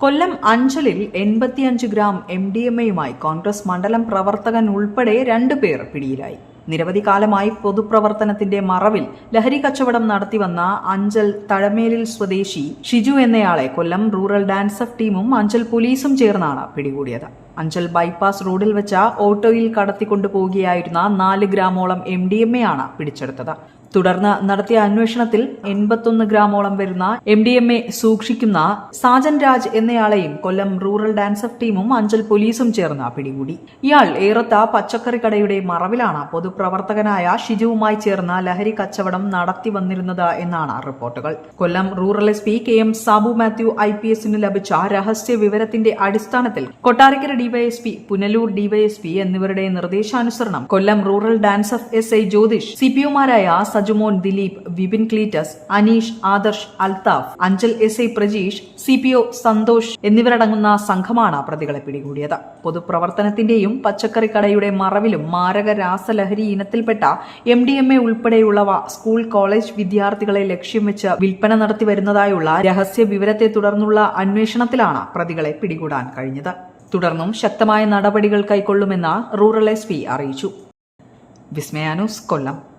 കൊല്ലം അഞ്ചലിൽ എൺപത്തിയഞ്ച് gram M D M എയുമായി കോൺഗ്രസ് മണ്ഡലം പ്രവർത്തകൻ ഉൾപ്പെടെ രണ്ടു പേർ പിടിയിലായി. നിരവധി കാലമായി പൊതുപ്രവർത്തനത്തിന്റെ മറവിൽ ലഹരി കച്ചവടം നടത്തിവന്ന അഞ്ചൽ തഴമേലിൽ സ്വദേശി ഷിജു എന്നയാളെ കൊല്ലം റൂറൽ ഡാൻസ് ഓഫ് ടീമും അഞ്ചൽ പോലീസും ചേർന്നാണ് പിടികൂടിയത്. അഞ്ചൽ ബൈപ്പാസ് റോഡിൽ വെച്ച ഓട്ടോയിൽ കടത്തിക്കൊണ്ടു പോകുകയായിരുന്ന നാല് ഗ്രാമോളം എം ഡി എം എ ആണ് പിടിച്ചെടുത്തത്. തുടർന്ന് നടത്തിയ അന്വേഷണത്തിൽ എൺപത്തൊന്ന് ഗ്രാമോളം വരുന്ന എം ഡി എം എ സൂക്ഷിക്കുന്ന സാജൻ രാജ് എന്നയാളെയും കൊല്ലം റൂറൽ ഡാൻസ് ഓഫ് ടീമും അഞ്ചൽ പോലീസും ചേർന്ന് പിടികൂടി. ഇയാൾ ഏറത്ത പച്ചക്കറി കടയുടെ മറവിലാണ് പൊതുപ്രവർത്തകനായ ഷിജുവുമായി ചേർന്ന ലഹരി കച്ചവടം നടത്തി വന്നിരുന്നത് എന്നാണ് റിപ്പോർട്ടുകൾ. Kollam rural S P K M Sabu Mathew I P എസിന് ലഭിച്ച രഹസ്യ വിവരത്തിന്റെ അടിസ്ഥാനത്തിൽ കൊട്ടാരക്കര ഡിവൈഎസ്പി പുനലൂർ ഡിവൈഎസ്പി എന്നിവരുടെ നിർദ്ദേശാനുസരണം Kollam rural DANSAF S I Jyothish C പി ഒമാരായ Sajumon Dileep Vipin Cletus Aneesh Adarsh Althaf Anchal S I Prajeesh CPO Santhosh എന്നിവരടങ്ങുന്ന സംഘമാണ് പ്രതികളെ പിടികൂടിയത്. പൊതുപ്രവർത്തനത്തിന്റെയും പച്ചക്കറി കടയുടെ മറവിലും മാരക രാസലഹരി ഇനത്തിൽപ്പെട്ട എം ഡി എം എ ഉൾപ്പെടെയുള്ളവ സ്കൂൾ കോളേജ് വിദ്യാർത്ഥികളെ ലക്ഷ്യം വെച്ച് വിൽപ്പന നടത്തി വരുന്നതായുള്ള രഹസ്യ വിവരത്തെ തുടർന്നുള്ള അന്വേഷണത്തിലാണ് പ്രതികളെ പിടികൂടാൻ കഴിഞ്ഞത്. തുടർന്നും ശക്തമായ നടപടികൾ കൈക്കൊള്ളുമെന്ന് റൂറൽ എസ് അറിയിച്ചു. വിസ്മയാനൂസ് കൊല്ലം.